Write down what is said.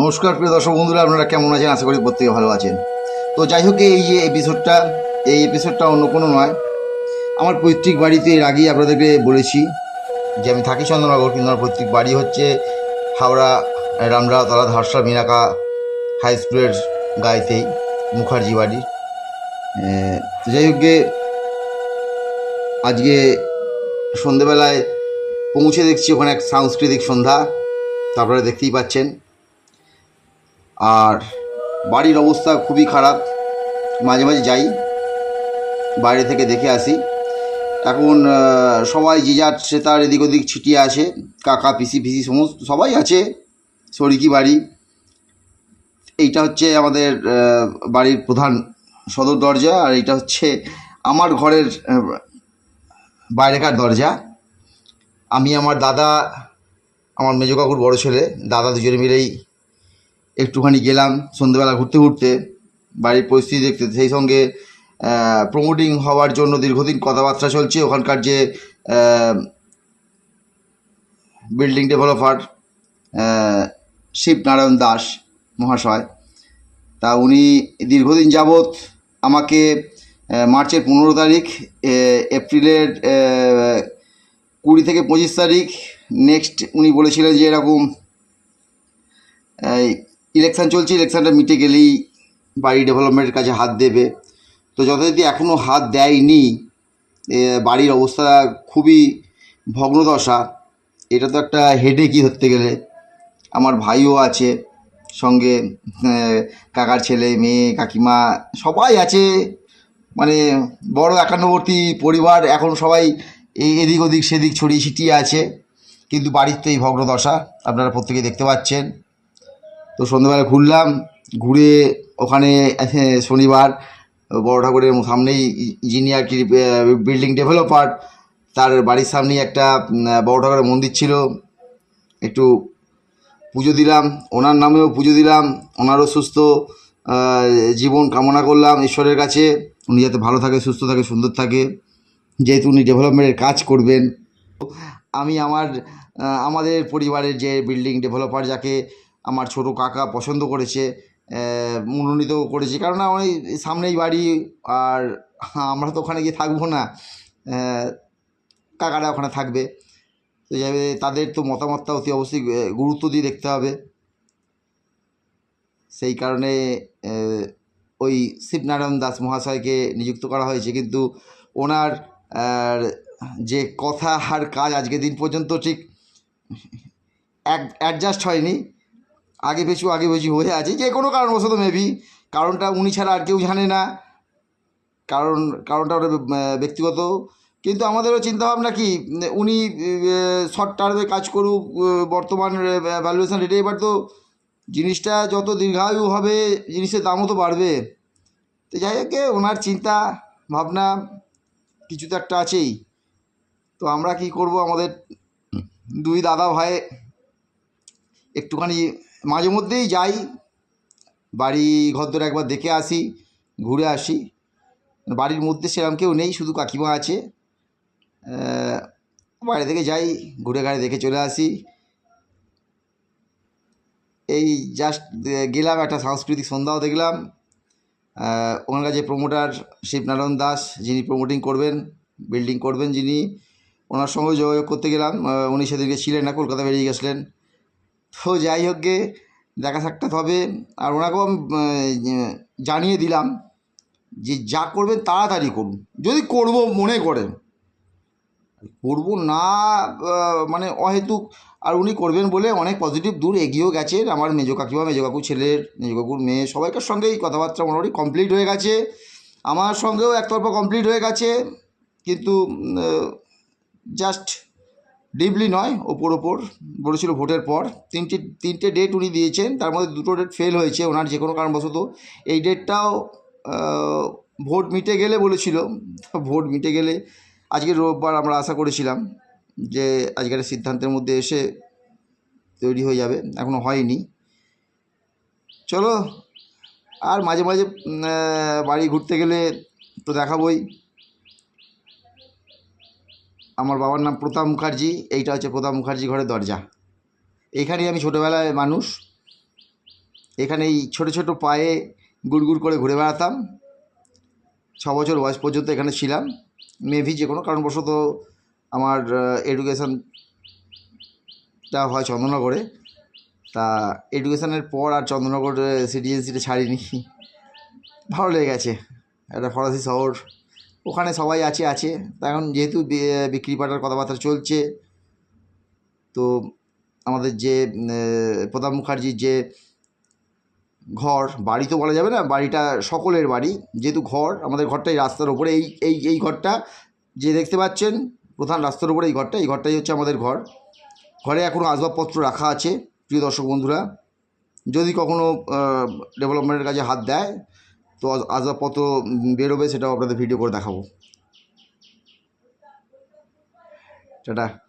নমস্কার প্রিয় দর্শক বন্ধুরা, আপনারা কেমন আছেন? আশা করি প্রত্যেকে ভালো আছেন। তো যাই হোক, এই যে এপিসোডটা এই এপিসোডটা অন্য কোনো নয়। আমার পৈতৃক বাড়িতে এর আগেই আপনাদেরকে বলেছি যে আমি থাকি চন্দ্রনগর, কিন্তু আমার পৈতৃক বাড়ি হচ্ছে হাওড়া রামরাতলা ধারসা মিনাকা হাই স্কুলের গায়েতেই মুখার্জি বাড়ি। তো যাই হোক আজকে সন্ধেবেলায় পৌঁছে দেখছি ওখানে এক সাংস্কৃতিক সন্ধ্যা। তা আপনারা দেখতেই পাচ্ছেন। আর বাড়ির অবস্থা খুবই খারাপ। মাঝে মাঝে যাই, বাইরে থেকে দেখে আসি। এখন সবাই যে যার সে তার এদিক ওদিক ছিটিয়ে আছে কাকা, পিসি পিসি সমস্ত সবাই আছে শরিকি বাড়ি। এইটা হচ্ছে আমাদের বাড়ির প্রধান সদর দরজা, আর এইটা হচ্ছে আমার ঘরের বাইরেকার দরজা। আমি আমার দাদা, আমার মেজো কাকুর বড় ছেলে, দাদা দুজনে মিলেই একটুখানি গেলাম, সন্ধ্যেবেলা ঘুরতে ঘুরতে। বাড়ির পরিস্থিতি দেখতে, সেই সঙ্গে প্রমোটিং হওয়ার জন্য দীর্ঘদিন কথাবার্তা চলছে। ওখানকার যে বিল্ডিং ডেভেলপার শিবনারায়ণ দাস মহাশয়, তা উনি দীর্ঘদিন যাবৎ আমাকে মার্চের পনেরো তারিখ এপ্রিলের কুড়ি থেকে পঁচিশ তারিখ নেক্সট উনি বলেছিলেন যে এরকম ইলেকশান চলছে ইলেকশানটা মিটে গেলেই বাড়ি ডেভেলপমেন্টের কাছে হাত দেবে। তো যথারীতি এখনও হাত দেয়নি। বাড়ির অবস্থা খুবই ভগ্নদশা। এটা তো একটা হেডেকই ধরতে গেলে। আমার ভাইও আছে, সঙ্গে কাকার ছেলে, মেয়ে, কাকিমা, সবাই আছে। মানে বড় একান্নবর্তী পরিবার, এখন সবাই এদিক ওদিক, সেদিক ছড়িয়ে ছিটিয়ে আছে। কিন্তু বাড়ির তো এই ভগ্নদশা, আপনারা প্রত্যেকে দেখতে পাচ্ছেন। তো সন্ধ্যেবেলা ঘুরলাম, ঘুরে ওখানে শনিবার বড় ঠাকুরের সামনেই যিনি আর কি বিল্ডিং ডেভেলপার তার বাড়ির সামনেই একটা বড় ঠাকুরের মন্দির ছিল। একটু পুজো দিলাম, ওনার নামেও পুজো দিলাম, ওনারও সুস্থ জীবন কামনা করলাম ঈশ্বরের কাছে। উনি যাতে ভালো থাকে, সুস্থ থাকে, সুন্দর থাকে। যেহেতু উনি ডেভেলপমেন্টের কাজ করবেন, আমি আমার আমাদের পরিবারের যে বিল্ডিং ডেভেলপার যাকে আমার ছোট কাকা পছন্দ করেছে মনোনীত করেছে। কারণ ওই সামনেই বাড়ি আর আমরা তো ওখানে গিয়ে থাকব না কাকারা ওখানে থাকবে। তো যাবে তাদের তো মতামতটা অতি অবশ্যই গুরুত্ব দিয়ে দেখতে হবে। সেই কারণে ওই শিবনারায়ণ দাস মহাশয়কে নিযুক্ত করা হয়েছে। কিন্তু ওনার যে কথা আর কাজ আজকে দিন পর্যন্ত ঠিক অ্যাডজাস্ট হয়নি। আগে পেছু আগে পেছু হয়ে আছে, যে কোনো কারণবশত মেবি কারণটা উনি ছাড়া আর কেউ জানে না। কারণ, কারণটা ওটা ব্যক্তিগত। কিন্তু আমাদেরও চিন্তাভাবনা কি, উনি শর্ট টার্মে কাজ করুক বর্তমান ভ্যালুয়েশন রেটে এবার তো জিনিসটা যত দীর্ঘায়ু হবে, জিনিসের দামও তো বাড়বে। তো যাই হোক, ওনার চিন্তা, ভাবনা কিছু তো একটা আছেই। তো আমরা কি করব আমাদের দুই দাদা ভাই, একটুখানি মাঝে মধ্যেই যাই, বাড়ি ঘরদোর একবার দেখে আসি, ঘুরে আসি। বাড়ির মধ্যে সেরকম কেউ নেই, শুধু কাকিমা আছে। বাইরে থেকে যাই, ঘুরে ঘাড়ে দেখে চলে আসি। এই জাস্ট গেলাম একটা সাংস্কৃতিক সন্ধ্যাও দেখলাম। ওনার যে প্রমোটার শিবনারায়ণ দাস, যিনি প্রমোটিং করবেন বিল্ডিং করবেন যিনি, ওনার সঙ্গে যোগাযোগ করতে গেলাম। উনি সেদিনকে ছিলেন না, কলকাতা বেরিয়ে গেছিলেন। তো যাই হোক গে দেখা সাক্ষাৎ হবে। আর ওনাকেও আমি জানিয়ে দিলাম যে যা করবেন তাড়াতাড়ি করুন। যদি করব, মনে করেন। করব না মানে অহেতুক। আর উনি করবেন বলে অনেক পজিটিভ দূর এগিয়েও গেছেন আমার মেজো কাকিমা, মেজো কাকু ছেলের, মেজো কাকুর মেয়ে, সবাইকার সঙ্গেই কথাবার্তা মোটামুটি কমপ্লিট হয়ে গেছে। আমার সঙ্গেও একতরফা কমপ্লিট হয়ে গেছে। কিন্তু জাস্ট ডিপলি নয়, ওপর ওপর বলেছিল ভোটের পর। তিনটে তিনটে ডেট উনি দিয়েছেন, তার মধ্যে দুটো ডেট ফেল হয়েছে ওনার যে কোনো কারণবশত। এই ডেটটাও ভোট মিটে গেলে বলেছিল। ভোট মিটে গেলে আজকে রোববার আমরা আশা করেছিলাম যে আজকের সিদ্ধান্তের মধ্যে এসে তৈরি হয়ে যাবে। এখনও হয়নি। চলো, আর মাঝে মাঝে বাড়ি ঘুরতে গেলে তো দেখাবই। আমার বাবার নাম প্রতাপ মুখার্জি, এইটা হচ্ছে প্রতাপ মুখার্জি ঘরের দরজা। এখানেই আমি ছোটোবেলায় মানুষ। এখানে এই ছোটো ছোটো পায়ে গুড়গুড় করে ঘুরে বেড়াতাম। ছ বছর বয়স পর্যন্ত এখানে ছিলাম। মেভি যে কোনো কারণবশত আমার এডুকেশানটা হয় চন্দননগরে তা এডুকেশানের পর আর চন্দননগর সিটিএনসিটা ছাড়িনি। ভালো লেগে গেছে একটা ফরাসি শহর। ওখানে সবাই আছে আছে। এখন যেহেতু বিক্রি পাটার কথাবার্তা চলছে, তো আমাদের যে প্রতাপ মুখার্জির যে ঘর, বাড়ি তো বলা যাবে না, বাড়িটা সকলের বাড়ি। যেহেতু ঘর, আমাদের ঘরটাই রাস্তার ওপরে এই এই এই ঘরটা যে দেখতে পাচ্ছেন, প্রধান রাস্তার উপরে এই ঘরটা, এই ঘরটাই হচ্ছে আমাদের ঘর। ঘরে এখনও আসবাবপত্র রাখা আছে, প্রিয় দর্শক বন্ধুরা। যদি কখনও ডেভেলপমেন্টের কাজে হাত দেয় তো আস- আসবাবপত্র বেরোবে সেটাও আপনাদের ভিডিও করে দেখাবো। টাটা।